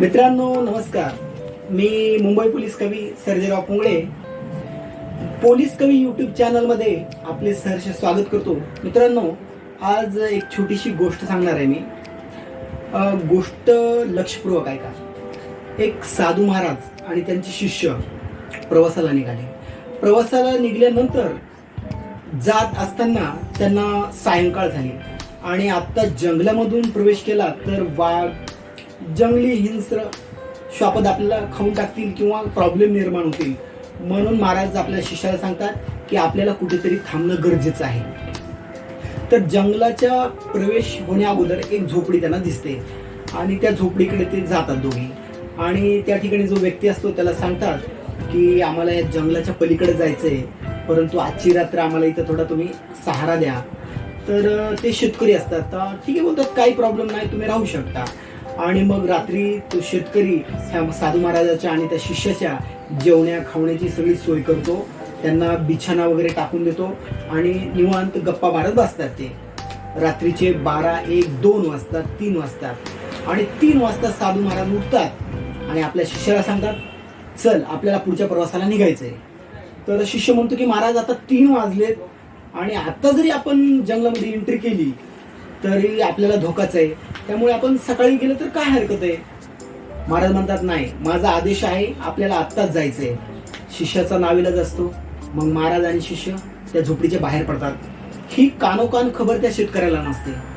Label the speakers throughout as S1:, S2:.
S1: मित्रांनो नमस्कार. मी मुंबई पोलीस कवी सर्जेराव पुंगळे. पोलीस कवी युट्यूब चॅनलमध्ये आपले सहर्ष स्वागत करतो. मित्रांनो आज एक छोटीशी गोष्ट सांगणार आहे मी. गोष्ट लक्षपूर्वक आहे का एक साधू महाराज आणि त्यांचे शिष्य प्रवासाला निघाले. प्रवासाला निघाल्यानंतर जात असताना त्यांना सायंकाळ झाली आणि आत्ता जंगलामधून प्रवेश केला तर वाघ जंगली हिंस्र श्वापद आपल्याला खाऊन टाकतील किंवा प्रॉब्लेम निर्माण होतील. म्हणून महाराज आपल्या शिष्याला सांगतात की आपल्याला कुठेतरी थांबणं गरजेचं आहे. तर जंगलाच्या प्रवेश होण्या अगोदर एक झोपडी त्यांना दिसते. आणि त्या झोपडीकडे ते जातात दोघे. आणि त्या ठिकाणी जो व्यक्ती असतो त्याला सांगतात की आम्हाला या जंगलाच्या पलीकडे जायचं आहे परंतु आजची रात्र आम्हाला इथं थोडा तुम्ही सहारा द्या. तर ते शेतकरी असतात. ठीक आहे बोलतात काही प्रॉब्लेम नाही तुम्ही राहू शकता. आणि मग रात्री तो शेतकरी ह्या साधू महाराजाच्या आणि त्या शिष्याच्या जेवण्या खावण्याची सगळी सोय करतो. त्यांना बिछाना वगैरे टाकून देतो आणि निवांत गप्पा मारत बसतात ते. रात्रीचे बारा एक दोन वाजतात तीन वाजतात आणि तीन वाजता साधू महाराज उठतात आणि आपल्या शिष्याला सांगतात चल आपल्याला पुढच्या प्रवासाला निघायचं आहे तर शिष्य म्हणतो की महाराज आता तीन वाजलेत आणि आता जरी आपण जंगलामध्ये एंट्री केली तरी आपल्याला धोकाच आहे. त्यामुळे आपण सकाळी गेलं तर काय हरकत आहे? महाराज म्हणतात नाही माझा आदेश आहे आपल्याला आत्ताच जायचं आहे शिष्याचा नाविलाज असतो. मग महाराज आणि शिष्य त्या झोपडीच्या बाहेर पडतात. ही कानोकान खबर त्या शेतकऱ्याला नसते.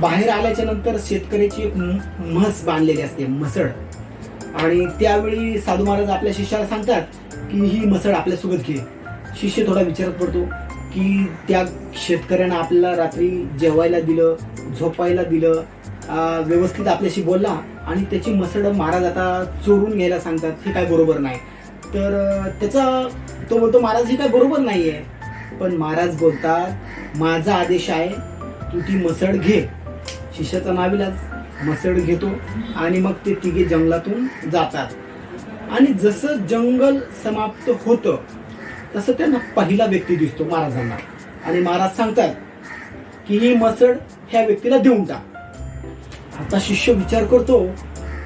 S1: बाहेर आल्याच्यानंतर शेतकऱ्याची एक म- म्हस बांधलेली असते म्हसड आणि त्यावेळी साधू महाराज आपल्या शिष्याला सांगतात की ही म्हसड आपल्यासोबत घे. शिष्य थोडा विचारात पडतो. की त्या शेतकऱ्यानं आपल्याला रात्री जेवायला दिलं झोपायला दिलं व्यवस्थित आपल्याशी बोलला आणि त्याची मसड महाराज आता चोरून घ्यायला सांगतात हे काय बरोबर नाही. तर त्याचा तो बोलतो महाराज हे काय बरोबर नाही आहे पण महाराज बोलतात माझा आदेश आहे तू ती मसड घे. शिष्याचा नाविलाच मसड घेतो आणि मग ते तिघे जंगलातून जातात. आणि जसं जंगल समाप्त होतं तसं त्यांना पहिला व्यक्ती दिसतो महाराजांना. आणि महाराज सांगतात की ही मसड ह्या व्यक्तीला देऊन टाक. आता शिष्य विचार करतो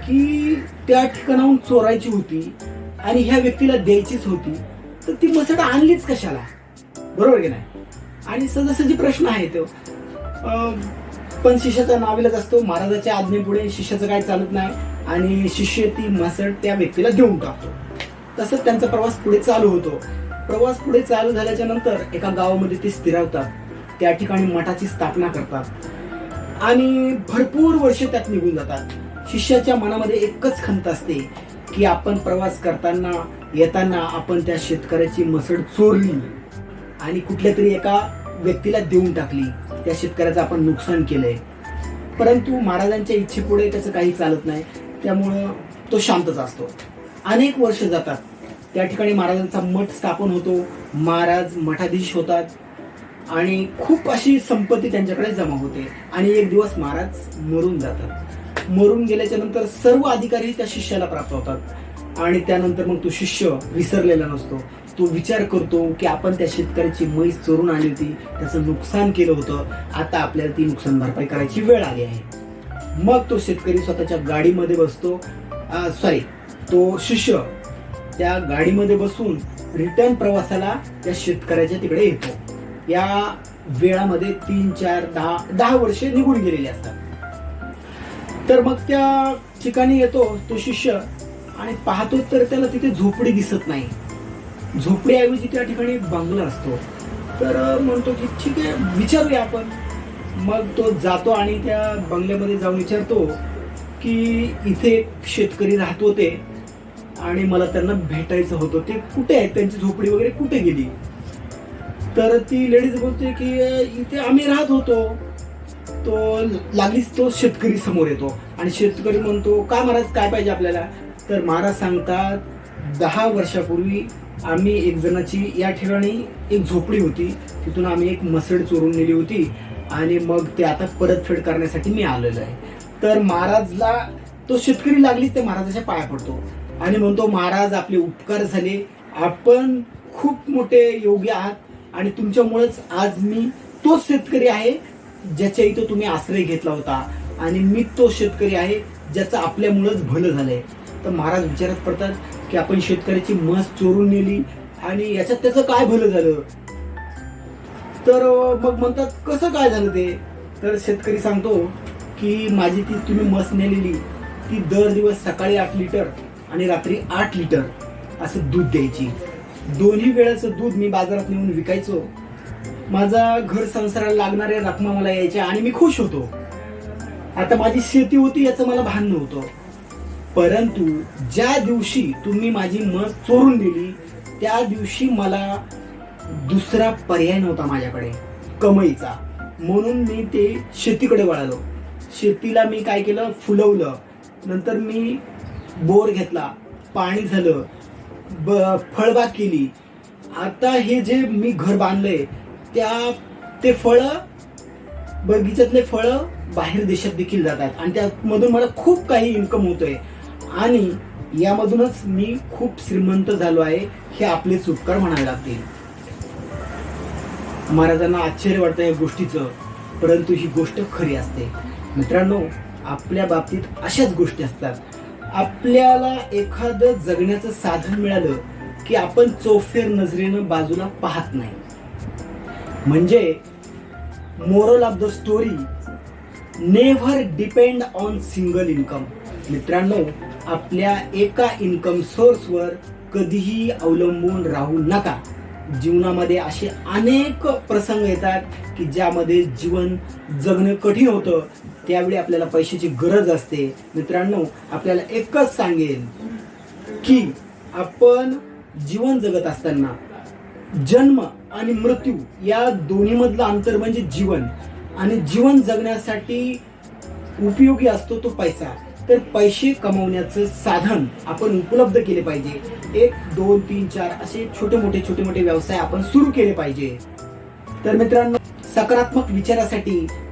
S1: की त्या ठिकाणाहून चोरायची होती आणि ह्या व्यक्तीला द्यायचीच होती तर ती मसड आणलीच कशाला? बरोबर की नाही? आणि सहजासहजी प्रश्न आहे तो अं, पण शिष्याचा नावेलाच असतो. महाराजाच्या आज्ञेपुढे शिष्याचं काही चालत नाही आणि शिष्य ती मसड त्या व्यक्तीला देऊन टाकतो. तसंच त्यांचा प्रवास पुढे चालू होतो. प्रवास पुढे चालू झाल्याच्यानंतर एका गावामध्ये ते स्थिरावतात. त्या ठिकाणी मठाची स्थापना करतात. आणि भरपूर वर्ष त्यात निघून जातात. शिष्याच्या मनामध्ये एकच खंत असते की आपण प्रवास करताना येताना आपण त्या शेतकऱ्याची मसड चोरली आणि कुठल्या तरी एका व्यक्तीला देऊन टाकली. त्या शेतकऱ्याचं आपण नुकसान केलंय. परंतु महाराजांच्या इच्छेपुढे त्याचं काही चालत नाही. त्यामुळं तो शांतच असतो. अनेक वर्ष जातात. त्या ठिकाणी महाराजांचा मठ स्थापन होतो. महाराज मठाधीश होतात. आणि खूप अशी संपत्ती त्यांच्याकडे जमा होते. आणि एक दिवस महाराज मरून जातात. मरून गेल्याच्यानंतर सर्व अधिकारी त्या शिष्याला प्राप्त होतात. आणि त्यानंतर मग तो शिष्य विसरलेला नसतो. तो विचार करतो की आपण त्या शेतकऱ्याची म्हैस चोरून आली होती. त्याचं नुकसान केलं होतं. आता आपल्याला ती नुकसान भरपाई करायची वेळ आली आहे. मग तो शेतकरी स्वतःच्या गाडीमध्ये बसतो. सॉरी तो शिष्य त्या गाडीमध्ये बसून रिटर्न प्रवासाला त्या शेतकऱ्याच्या तिकडे येतो. या वेळामध्ये तीन चार दहा दहा वर्षे निघून गेलेली असतात. तर मग त्या ठिकाणी येतो तो शिष्य आणि पाहतो तर त्याला तिथे झोपडी दिसत नाही. झोपडीऐवजी त्या ठिकाणी बंगला असतो. तर म्हणतो की ठीक आहे विचारूया आपण. मग तो जातो आणि त्या बंगल्यामध्ये जाऊन विचारतो की इथे शेतकरी राहत होते. आणि मला त्यांना भेटायचं होतं. ते कुठे आहेत? त्यांची झोपडी वगैरे कुठे गेली? तर ती लेडीज बोलते की इथे आम्ही राहत होतो. तो लागलीच तो शेतकरी समोर येतो. आणि शेतकरी म्हणतो का महाराज काय पाहिजे आपल्याला? तर महाराज सांगतात दहा वर्षापूर्वी आम्ही एक जणाची या ठिकाणी एक झोपडी होती. तिथून आम्ही एक मसड चोरून नेली होती आणि मग ते आता परतफेड करण्यासाठी मी आलेलो आहे. तर महाराजला तो शेतकरी लागलीच ते महाराजाच्या पाया पडतो. आणि म्हणतो महाराज आपले उपकार झाले. आपण खूप मोठे योगी आहात आणि तुमच्यामुळेच आज मी तोच शेतकरी आहे ज्याच्या इथं तुम्ही आश्रय घेतला होता. आणि मी तो शेतकरी आहे ज्याचं आपल्यामुळंच भलं झालंय. तर महाराज विचारात पडतात की आपण शेतकऱ्याची म्हस चोरून नेली आणि याच्यात त्याचं काय भलं झालं? तर मग म्हणतात कसं काय झालं ते? तर शेतकरी सांगतो की माझी ती तुम्ही मस नेलेली ती दर दिवस सकाळी आठ लिटर आणि रात्री आठ लिटर असं दूध द्यायची. दोन्ही वेळेचं दूध मी बाजारात नेऊन विकायचो. माझा घर संसाराला लागणाऱ्या रकमा मला यायच्या आणि मी खुश होतो. आता माझी शेती होती याचं मला भान नव्हतं. परंतु ज्या दिवशी तुम्ही माझी म्हस चोरून दिली त्या दिवशी मला दुसरा पर्याय नव्हता माझ्याकडे कमाईचा. म्हणून मी ते शेतीकडे वळालो. शेतीला मी काय केलं? फुलवलं. नंतर मी बोर घेतला पाणी झालं ब फळबाग केली. आता हे जे मी घर बांधलंय त्या ते फळं बगीच्यातले फळं बाहेर देशात देखील जातात. आणि त्यामधून मला खूप काही इन्कम होतोय. आणि यामधूनच मी खूप श्रीमंत झालो आहे हे आपले उपकार म्हणावे लागतील. महाराजांना आश्चर्य वाटतं या गोष्टीचं परंतु ही गोष्ट खरी असते. मित्रांनो आपल्या बाबतीत अशाच गोष्टी असतात. आपल्याला एखादं जगण्याचं साधन मिळालं की आपण चोफेर नजरेनं बाजूला पाहत नाही. म्हणजे moral of the story never depend on single income मित्रांनो आपल्या एका इन्कम सोर्सवर कधीही अवलंबून राहू नका. जीवनामध्ये असे अनेक प्रसंग येतात की ज्यामध्ये जीवन जगणं कठीण होतं त्यावेळी आपल्याला पैशाची गरज असते. मित्रांनो आपल्याला एकच सांगेल की आपण जीवन जगत असताना जन्म आणि मृत्यू या दोन्ही मधलं अंतर म्हणजे जीवन. आणि जीवन जगण्यासाठी उपयोगी असतो तो पैसा. तर पैसे कमवण्याचं साधन आपण उपलब्ध केले पाहिजे. एक दोन तीन चार असे छोटे मोठे छोटे मोठे व्यवसाय आपण सुरू केले पाहिजे. तर मित्रांनो सकारात्मक विचारासाठी